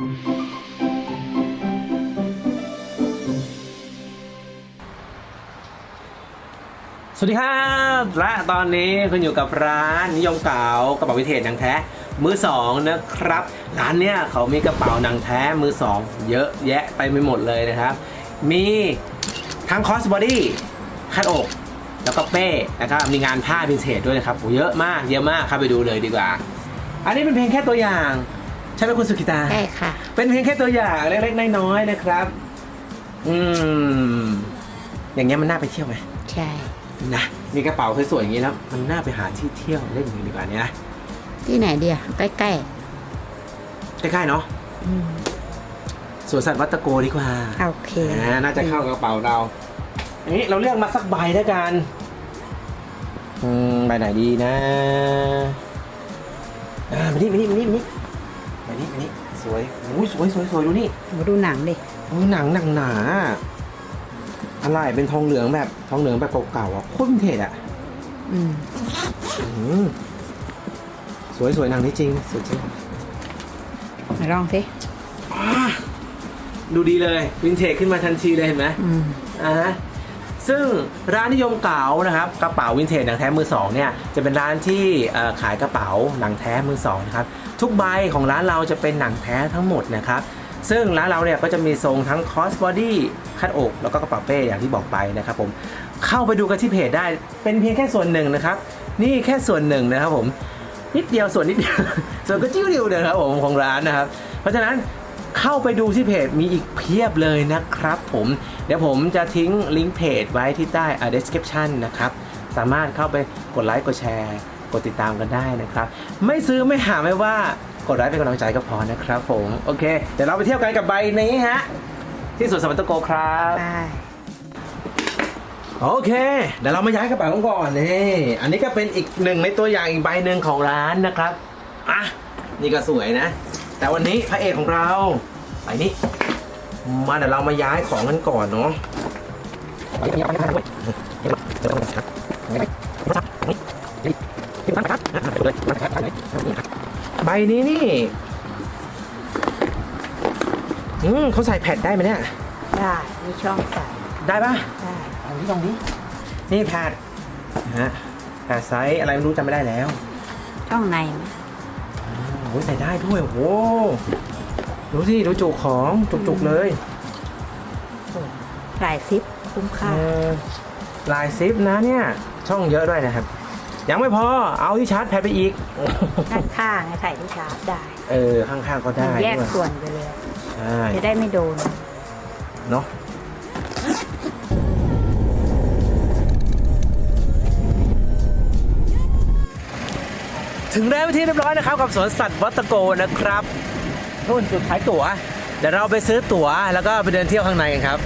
สวัสดีครับ และตอนนี้คุณอยู่กับร้านนิยมเก่ากระเป๋าวิเทจหนังแท้ มือสองนะครับ ร้านเนี้ยเขามีกระเป๋าหนังแท้มือสองเยอะแยะไปไม่หมดเลยนะครับ มีทั้งคอสบอดี้คัดอกแล้วก็เป้นะครับมีงานผ้าพิเศษด้วยนะครับโอ้เยอะมากเยอะมากเข้าไปดูเลยดีกว่า อันนี้เป็นเพียงแค่ตัวอย่าง ใช่ไหมคุณสุกิตา ใช่ค่ะ เป็นเพียงแค่ตัวอย่างเล็กๆน้อยๆนะครับ อืม อย่างเงี้ยมันน่าไปเที่ยวไหมใช่ นะ มีกระเป๋าสวยๆอย่างนี้แล้ว มันน่าไปหาที่เที่ยวเล่นอย่างนี้ดีกว่านี้นะที่ไหนเดียวใกล้ใกล้ๆเนาะๆอืมสวนสัตว์วัดตะโกดีกว่าโอเคอ่าน่าจะเข้ากระเป๋าเรา อันนี้เราเลือกมาสักใบแล้วกัน อืมใบไหนดีนะ อ่ามานี่มานี่มานี่มานี่มา นี่มานี่สวยโอ้ยสวยสวยสวยดูนี่มาดูหนังดิโอ้หนังหนังหนาอะไรเป็นทองเหลืองแบบทองเหลืองแบบเก่าๆอะโคตรวินเทจอะอืมอื้อหือสวยสวยหนังนี้จริงสวยจริงมาลองสิอ่าดูดีเลยวินเทจขึ้นมาทันทีเลยเห็นไหม อืม อ่าฮะซึ่งร้านนิยมเก๋านะครับกระเป๋าวินเทจหนังแท้มือสองเนี่ยจะเป็นร้านที่เอ่อขายกระเป๋าหนังแท้มือสองนะครับ ทุกใบของร้านเราจะเป็นหนังแท้ทั้งหมดนะครับ ซึ่งร้านเราเนี่ยก็จะมีทรงทั้งคอสบอดี้คัดอกแล้วก็กระเป๋าเป้อย่างที่บอกไปนะครับผมเข้าไปดูกันที่เพจได้เป็นเพียงแค่ส่วนหนึ่งนะครับ นี่แค่ส่วนหนึ่งนะครับผมนิดเดียวส่วนนิดเดียวส่วนก็จิ้วเดียวเดียวนะครับผมของร้านนะครับ เพราะฉะนั้นเข้าไปดูที่เพจมีอีกเพียบเลยนะครับผมเดี๋ยวผมจะทิ้งลิงก์เพจไว้ที่ใต้อ่า description นะครับ สามารถเข้าไปกดไลค์กดแชร์ กดติดตามกันได้นะครับ ไม่ซื้อไม่หาไม่ว่ากดไลค์เป็นกำลังใจก็พอนะครับผม โอเค เดี๋ยวเราไปเที่ยวกันกับใบนี้ฮะ ที่สวนสัมพันธโกครับ ได้ โอเค เดี๋ยวเรามาย้ายกระเป๋ากันก่อนนี่อันนี้ก็เป็นอีกหนึ่งในตัวอย่างอีกใบหนึ่งของร้านนะครับอะนี่ก็สวยนะ แต่วันนี้พระเอกของเราไปนี่มาเดี๋ยวเรามาย้ายของกันก่อนเนาะ บนี้นี่ อืมเขาใส่แผ่นได้ไหมเนี่ย ได้มีช่องใส่ได้ปะได้เอาที่ตรงนี้ นี่แพดนะฮะแพดไซส์อะไรไม่รู้จำไม่ได้แล้วช่องในไหมโอ้โหใส่ได้ด้วย โอ้โหดูสิดูจุกของจุกๆเลยหลายซิปคุ้มค่าเออลายซิปนะเนี่ย ช่องเยอะด้วยนะครับ ยังไม่พอเอาที่ชาร์จแพดไปอีกด้านข้างใส่ที่ชาร์จได้เออ ข้างๆก็ได้แยกด้วยส่วนไปเลย ใช่ จะได้ไม่โดน เนาะถึงแล้วที่เรียบร้อยนะครับ กับสวนสัตว์วัดตะโกนะครับนู่นจุดขายตั๋วเดี๋ยวเราไปซื้อตั๋วแล้วก็ไปเดินเที่ยวข้างในกันครับ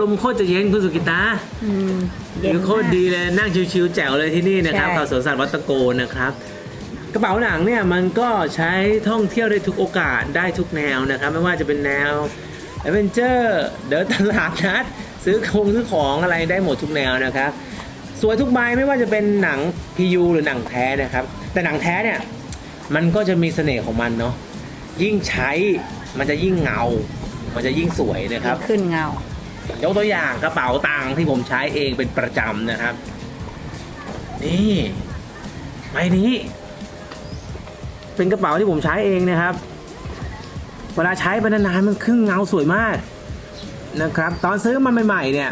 ลมโคตรจะเย็นคุณสุกิตาอืมคือโคตรดีเลยนั่งชิวๆแจ๋วเลยที่นี่นะครับใช่กับสวนสัตว์วัดตะโกนะครับ กระเป๋าหนังเนี่ยมันก็ใช้ท่องเที่ยวได้ทุกโอกาสได้ทุกแนวนะครับ ไม่ว่าจะเป็นแนวแอดเวนเจอร์เดินตลาดนัดซื้อของซื้อของอะไรได้หมดทุกแนวนะครับ สวยทุกใบไม่ว่าจะเป็นหนัง PU หรือหนังแท้นะครับ แต่หนังแท้เนี่ยมันก็จะมีเสน่ห์ของมันเนาะยิ่งใช้มันจะยิ่งเงา มันจะยิ่งสวยนะครับ ขึ้นเงา ยกตัวอย่างกระเป๋าตังค์ที่ผมใช้เองเป็นประจำนะครับ นี่ใบนี้ เป็นกระเป๋าที่ผมใช้เองนะครับ เวลาใช้ไปนานๆมันขึ้นเงาสวยมากนะครับ ตอนซื้อมาใหม่ๆเนี่ย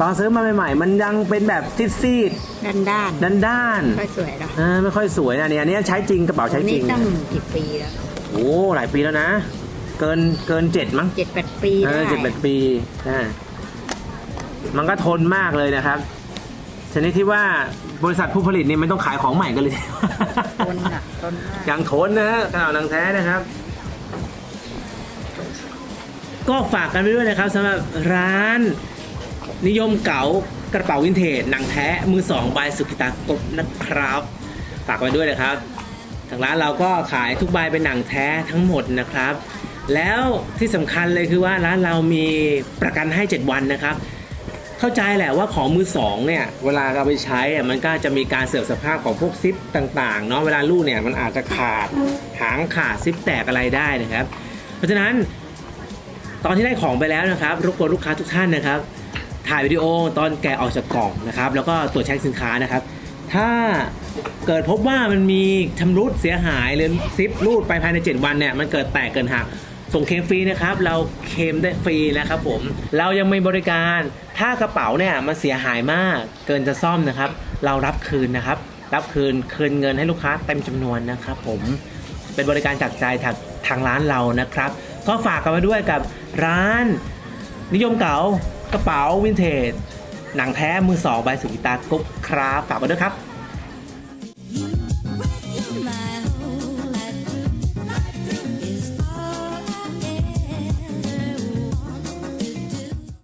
ตอนซื้อมาใหม่ๆ มันยังเป็นแบบซีดด้านด้านๆด้านค่อยสวยแล้วๆอ่าไม่ค่อยสวยนะเนี่ยอันนี้ใช้จริงกระเป๋าใช้จนี่ริงตั้งกี่ปีแล้วโอ้หลายปีแล้วนะ เกินเกินเจ็ดมั้งเจ็ดแปดปีเอได้อเจ็ดแปดปีอ่ามันก็ทนมากเลยนะครับชนิดที่ว่าบริษัทผู้ผลิตเนี่ยไม่ต้องขายของใหม่กันเลยทนอะทนมากยังทนนะฮะกระเป๋าหนังแท้นะครับ ก็ฝากกันไปด้วยนะครับสำหรับร้านนิยมเก๋ากระเป๋าวินเทจหนังแท้มือสองใบสุกิตากบนะครับ ฝากไว้ด้วยนะครับ ทางร้านเราก็ขายทุกใบเป็นหนังแท้ทั้งหมดนะครับ แล้วที่สำคัญเลยคือว่าร้านเรามีประกันให้ 7 วันนะครับ เข้าใจแหละว่าของมือสองเนี่ยเวลาเราไปใช้อะมันก็จะมีการเสื่อมสภาพของพวกซิปต่างๆเนาะเวลาลูกเนี่ยมันอาจจะขาดหางขาดซิปแตกอะไรได้นะครับ เพราะฉะนั้นตอนที่ได้ของไปแล้วนะครับรบกวนลูกค้าทุกท่านนะครับ ถ่ายวิดีโอตอนแกะออกจากกล่องนะครับ แล้วก็ตรวจเช็คสินค้านะครับ ถ้าเกิดพบว่ามันมีชำรุดเสียหายหรือซิปรูดไปภายใน 7 วันเนี่ยมันเกิดแตกเกินหัก ส่งเคมฟรีนะครับ เราเคมได้ฟรีนะครับผม เรายังมีบริการ ถ้ากระเป๋าเนี่ยมันเสียหายมากเกินจะซ่อมนะครับ เรารับคืนนะครับ รับคืนคืนเงินให้ลูกค้าเต็มจำนวนนะครับผมเป็นบริการจากใจทางทางร้านเรานะครับ ก็ฝากกันไว้ด้วยกับร้าน นิยมเก๋ากระเป๋าวินเทจหนังแท้มือสองใบสุกิตากรุ๊ปครับฝากไว้ด้วยครับ